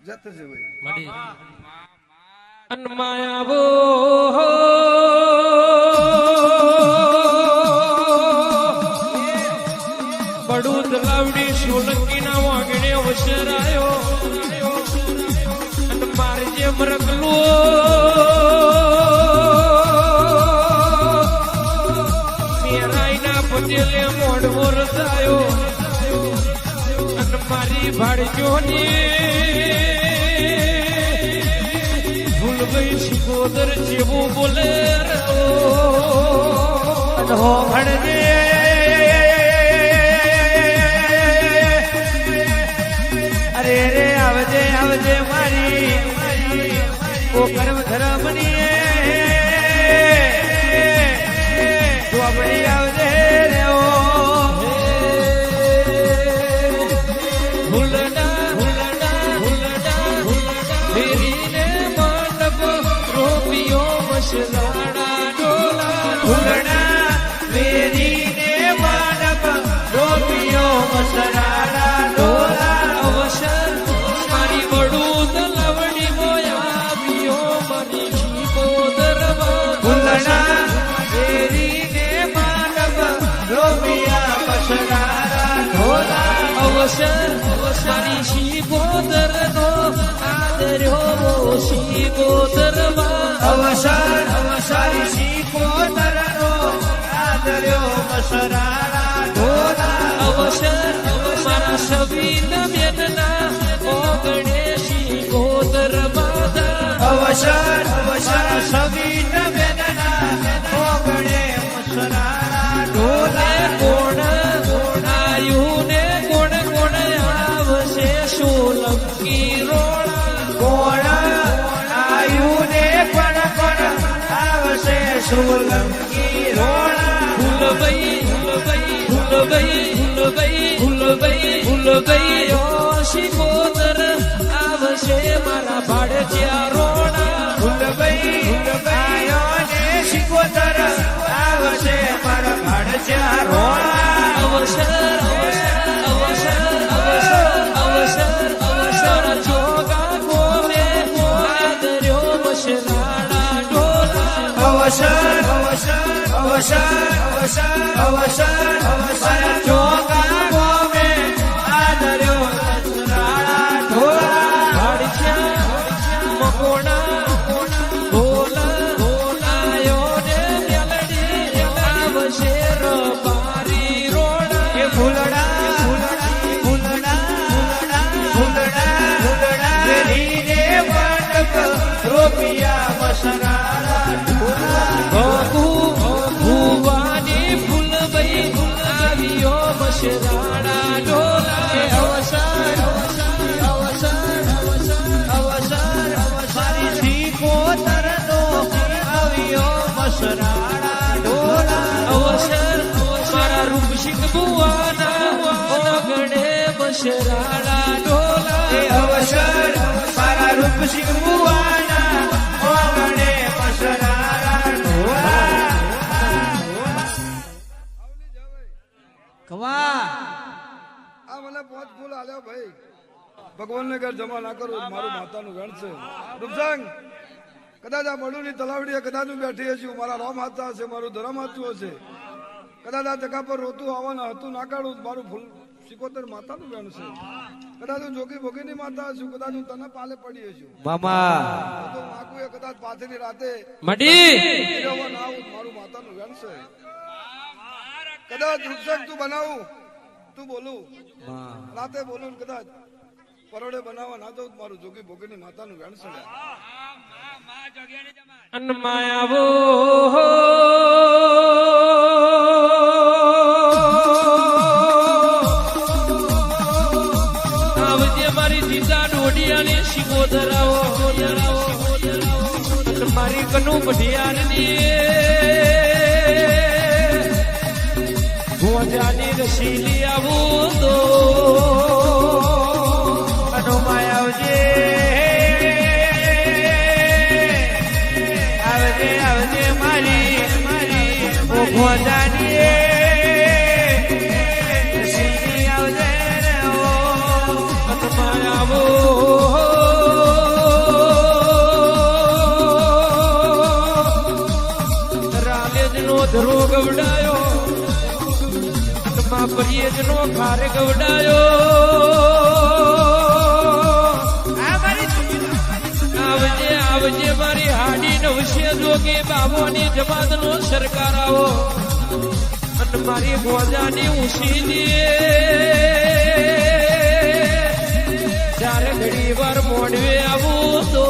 જત છે ભાઈ મારી ભાડજોની ભૂલ ગઈ શિકોદર જેવું બોલે હો ભણજે અરે રે આવજે આવજે મારી ઓ કર્મ ધરમની ચોપડી આવજે અવસર મારી શીકોદરનો આદર્યો શીકોદરમાં અવસર અવસર શીખો તરનો આદર્યો મસરાડા ઢોલા અવસર મારા શીકોદરમાં અવસર અવસર સોલંકી રોણા ભૂલભાઈ ભૂલભાઈ ભૂલભાઈ ભૂલભાઈ અવસર અવસર અવસર આવ્યો મશરાડા ઢોલા એ અવસર અવસર અવસર આવ્યો મસરાળા ઢોળા અવસર મારા રૂપસિંહ બુવાના ઓગણે મશરાડા ભગવાનને ઘર જમા ના કરું મારું માતાનું ગણ છે. રૂપસંગ કદાચ આ મળુની તલાવડીએ કદાચ હું બેઠી હશું મારા રામ હાથા હશે મારું ધરમ હાથું હશે. કદાચ આ જગા પર રોતું આવવાનું હતું ના કાઢું મારું ફૂલ સિકોતર માતાનું ગણ છે. કદાચ હું જોગી ભોગીની માતા છું કદાચ હું તને પાલે પડી છું મામા. તો માગું એ કદાચ પાછળની રાતે મડી. મારું માતાનું ગણ છે. કદાચ રૂપસંગ તું બનાવું તું બોલું. રાતે બોલું કદાચ પરોડે બનાવવા ના દઉં મારું જોગી ભોગીની માતાનું ગણ છે અનમાયાવો આવજે મારી દીદા ડોડિયાને શીખો ધરાવો ધરાવો મારી કનુ બઢિયારની ભોજાની રસીલી આવું તો આવજે. આવજે મારી મારી ઓ ભોજાની સિંહ આવજે રે ગવડાયો. આત્મા પર્યજનો ખાર ગવડાયો. આવજે મારી હાડી નવશે જોગે બાબોની જમાત નો સરકાર આવો. અને મારી મોજાની ઉછી દે ત્યારે ઘડી વાર મોડવે આવું તો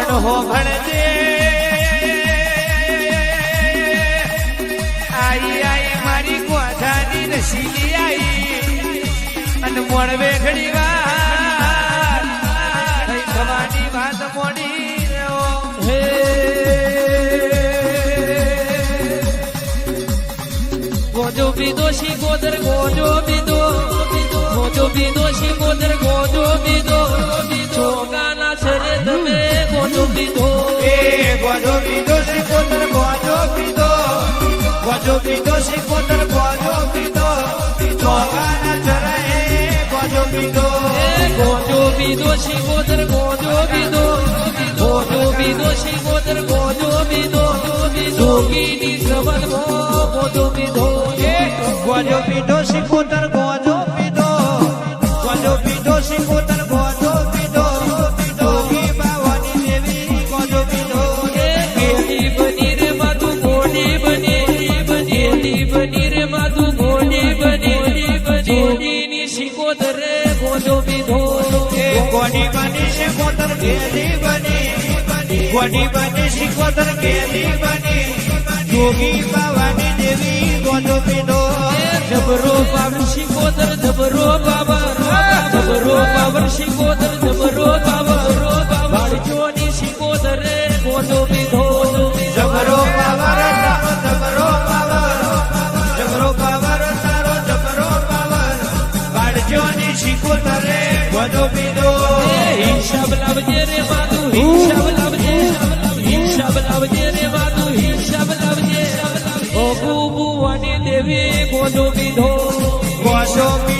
અણહો ભણજે. આઈ આઈ, મારી ગોધાની નસીલી આઈ. અને મોડવે ઘડી વાર ગોજો બીદો શી ગોદર ગોજો બીદો ગોજો બીદો શી ગોદર ગોજો બીદો ચોગાના છરે તમે ગોજો બીદો. એ ગોજો પીધો શીખોતર ગોજો પીધો ગોજો પીધો શીખોતર ગોજો પીધો ચોગાના ચરાએ ગોજો પીધો એ ગોજો બીદો શી ગોદર ગોજો બીદો ગોજો બીદો શી ગોદર ગોજો બીદો જોગીની સબનમાં ગોજો બીદો. ગોજો પીધો શીખોતર ગોજો પીધો ગોજો પીધો શીખોતર ગોજો પીધો જોગી બાવાની દેવી ગોજો પીધો. ગેલી બની રે માધુ ગોડી બની ગેલી બની રે માધુ ગોડી બની જોગીની શિકોતર રે ગોજો પીધો. ગોડી બની શીખોતર ગેલી બની ગોડી બની શીખોતર ગેલી બની ગોગી બાવાની દેવી ગોજો પીધો. જબરો પાવર શિકોતર જબરો બાબા જબરો પાવર શિકોતર જબરો બાબા બાળજોની શિકોતર રે ગોજો બીધો જબરો પાવર જબરો પાવર જબરો પાવર તારો જબરો પાવર બાળજોની શીખોતરે ગોજો પીધો હિસાબ લાવજે રે માતું હિસાબ ગોજો પીધો